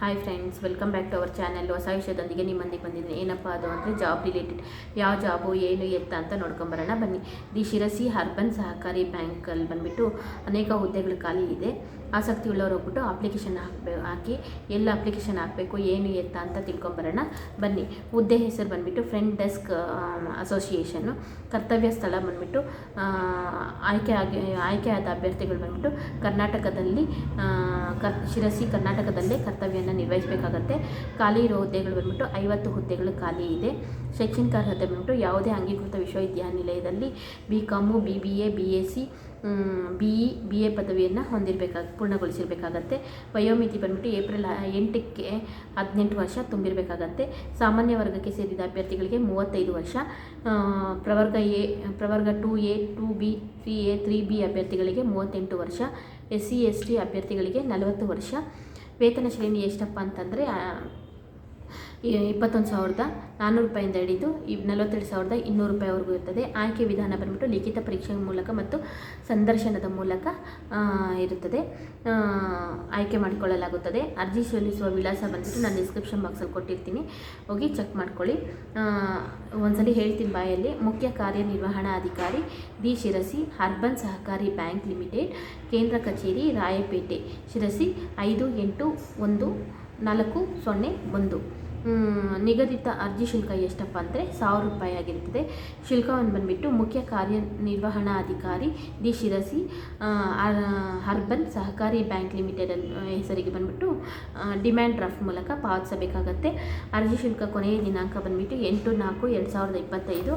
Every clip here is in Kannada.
Hi friends welcome back to our channel ಹೊಸ ವಿಷಯದೊಂದಿಗೆ ನಿಮ್ಮೊಂದಿಗೆ ಬಂದಿದ್ದೀನಿ. ಏನಪ್ಪ ಅದು ಅಂದರೆ ಜಾಬ್ ರಿಲೇಟೆಡ್ ಯಾವ ಜಾಬು ಏನು, ಎತ್ತ ಅಂತ ನೋಡ್ಕೊಂಬರೋಣ. ಬನ್ನಿ. ದಿ ಶಿರಸಿ ಅರ್ಬನ್ ಸಹಕಾರಿ ಬ್ಯಾಂಕಲ್ಲಿ ಬಂದುಬಿಟ್ಟು ಅನೇಕ ಹುದ್ದೆಗಳು ಖಾಲಿ ಇದೆ. ಆಸಕ್ತಿ ಉಳ್ಳವರು ಹೋಗ್ಬಿಟ್ಟು ಅಪ್ಲಿಕೇಶನ್ ಹಾಕ್ಬೇಕು ಹಾಕಿ ಎಲ್ಲ ಅಪ್ಲಿಕೇಶನ್ ಹಾಕಬೇಕು, ಏನು ಎತ್ತ ಅಂತ ತಿಳ್ಕೊಂಬರೋಣ. ಬನ್ನಿ. ಹುದ್ದೆ ಹೆಸರು ಬಂದುಬಿಟ್ಟು ಫ್ರೆಂಡ್ ಡೆಸ್ಕ್ ಅಸೋಸಿಯೇಷನ್ನು ಕರ್ತವ್ಯ ಸ್ಥಳ ಬಂದುಬಿಟ್ಟು ಆಯ್ಕೆ ಆಗಿ ಆಯ್ಕೆ ಆದ ಅಭ್ಯರ್ಥಿಗಳು ಬಂದುಬಿಟ್ಟು ಕರ್ನಾಟಕದಲ್ಲಿ ಕರ್ ಶಿರಸಿ ಕರ್ನಾಟಕದಲ್ಲೇ ಕರ್ತವ್ಯವನ್ನು ನಿರ್ವಹಿಸಬೇಕಾಗತ್ತೆ. ಖಾಲಿ ಇರೋ ಹುದ್ದೆಗಳು ಬಂದುಬಿಟ್ಟು ಐವತ್ತು ಹುದ್ದೆಗಳು ಖಾಲಿ ಇದೆ. ಶೈಕ್ಷಣಿಕ ಅರ್ಹತೆ ಬಂದುಬಿಟ್ಟು ಯಾವುದೇ ಅಂಗೀಕೃತ ವಿಶ್ವವಿದ್ಯಾನಿಲಯದಲ್ಲಿ B com B B A B S C B E B A ಪದವಿಯನ್ನು ಹೊಂದಿರಬೇಕಾಗ ಪೂರ್ಣಗೊಳಿಸಿರಬೇಕಾಗತ್ತೆ. ವಯೋಮಿತಿ ಬಂದ್ಬಿಟ್ಟು ಏಪ್ರಿಲ್ ಎಂಟಕ್ಕೆ ಹದಿನೆಂಟು ವರ್ಷ ತುಂಬಿರಬೇಕಾಗತ್ತೆ. ಸಾಮಾನ್ಯ ವರ್ಗಕ್ಕೆ ಸೇರಿದ ಅಭ್ಯರ್ಥಿಗಳಿಗೆ ಮೂವತ್ತೈದು ವರ್ಷ. ಪ್ರವರ್ಗ ಎ ಪ್ರವರ್ಗ two A two B three A three B ಅಭ್ಯರ್ಥಿಗಳಿಗೆ ಮೂವತ್ತೆಂಟು ವರ್ಷ. ಎಸ್ ಸಿ ಎಸ್ ಟಿ ಅಭ್ಯರ್ಥಿಗಳಿಗೆ ನಲವತ್ತು ವರ್ಷ. ವೇತನ ಶ್ರೇಣಿ ಎಷ್ಟಪ್ಪ ಅಂತಂದರೆ ಇಪ್ಪತ್ತೊಂದು ಸಾವಿರದ ನಾನ್ನೂರು ರೂಪಾಯಿಂದ ಹಿಡಿದು ಈ ನಲವತ್ತೆರಡು ಸಾವಿರದ ಇನ್ನೂರು ರೂಪಾಯಿವರೆಗೂ ಇರ್ತದೆ. ಆಯ್ಕೆ ವಿಧಾನ ಬಂದ್ಬಿಟ್ಟು ಲಿಖಿತ ಪರೀಕ್ಷೆ ಮೂಲಕ ಮತ್ತು ಸಂದರ್ಶನದ ಮೂಲಕ ಇರುತ್ತದೆ. ಆಯ್ಕೆ ಮಾಡಿಕೊಳ್ಳಲಾಗುತ್ತದೆ. ಅರ್ಜಿ ಸಲ್ಲಿಸುವ ವಿಳಾಸ ಬಂದ್ಬಿಟ್ಟು ನಾನು ಡಿಸ್ಕ್ರಿಪ್ಷನ್ ಬಾಕ್ಸಲ್ಲಿ ಕೊಟ್ಟಿರ್ತೀನಿ. ಹೋಗಿ ಚೆಕ್ ಮಾಡ್ಕೊಳ್ಳಿ. ಒಂದ್ಸಲಿ ಹೇಳ್ತೀನಿ ಬಾಯಲ್ಲಿ. ಮುಖ್ಯ ಕಾರ್ಯನಿರ್ವಹಣಾಧಿಕಾರಿ ದಿ ಶಿರಸಿ, ಅರ್ಬನ್ ಸಹಕಾರಿ ಬ್ಯಾಂಕ್ ಲಿಮಿಟೆಡ್, ಕೇಂದ್ರ ಕಚೇರಿ ರಾಯಪೇಟೆ. ಶಿರಸಿ ಐದು ಎಂಟು ಒಂದು ನಾಲ್ಕು ಸೊನ್ನೆ ಒಂದು. ನಿಗದಿತ ಅರ್ಜಿ ಶುಲ್ಕ ಎಷ್ಟಪ್ಪ ಅಂದರೆ ಸಾವಿರ ರೂಪಾಯಿ ಆಗಿರ್ತದೆ. ಶುಲ್ಕವನ್ನು ಬಂದುಬಿಟ್ಟು ಮುಖ್ಯ ಕಾರ್ಯನಿರ್ವಹಣಾಧಿಕಾರಿ ದಿ ಶಿರಸಿ ಅರ್ಬನ್ ಸಹಕಾರಿ ಬ್ಯಾಂಕ್ ಲಿಮಿಟೆಡ್ ಹೆಸರಿಗೆ ಬಂದುಬಿಟ್ಟು ಡಿಮ್ಯಾಂಡ್ ಡ್ರಾಫ್ಟ್ ಮೂಲಕ ಪಾವತಿಸಬೇಕಾಗತ್ತೆ. ಅರ್ಜಿ ಶುಲ್ಕ ಕೊನೆಯ ದಿನಾಂಕ ಬಂದುಬಿಟ್ಟು ಎಂಟು ನಾಲ್ಕು ಎರಡು ಸಾವಿರದ ಇಪ್ಪತ್ತೈದು.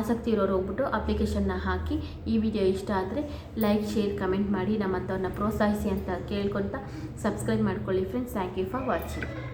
ಆಸಕ್ತಿ ಇರೋರು ಹೋಗ್ಬಿಟ್ಟು ಅಪ್ಲಿಕೇಶನ್ನ ಹಾಕಿ ಈ ವಿಡಿಯೋ ಇಷ್ಟ ಆದರೆ ಲೈಕ್ ಶೇರ್ ಕಮೆಂಟ್ ಮಾಡಿ ನಮ್ಮಂಥವ್ರನ್ನ ಪ್ರೋತ್ಸಾಹಿಸಿ ಅಂತ ಕೇಳ್ಕೊತ ಸಬ್ಸ್ಕ್ರೈಬ್ ಮಾಡ್ಕೊಳ್ಳಿ friends thank you for watching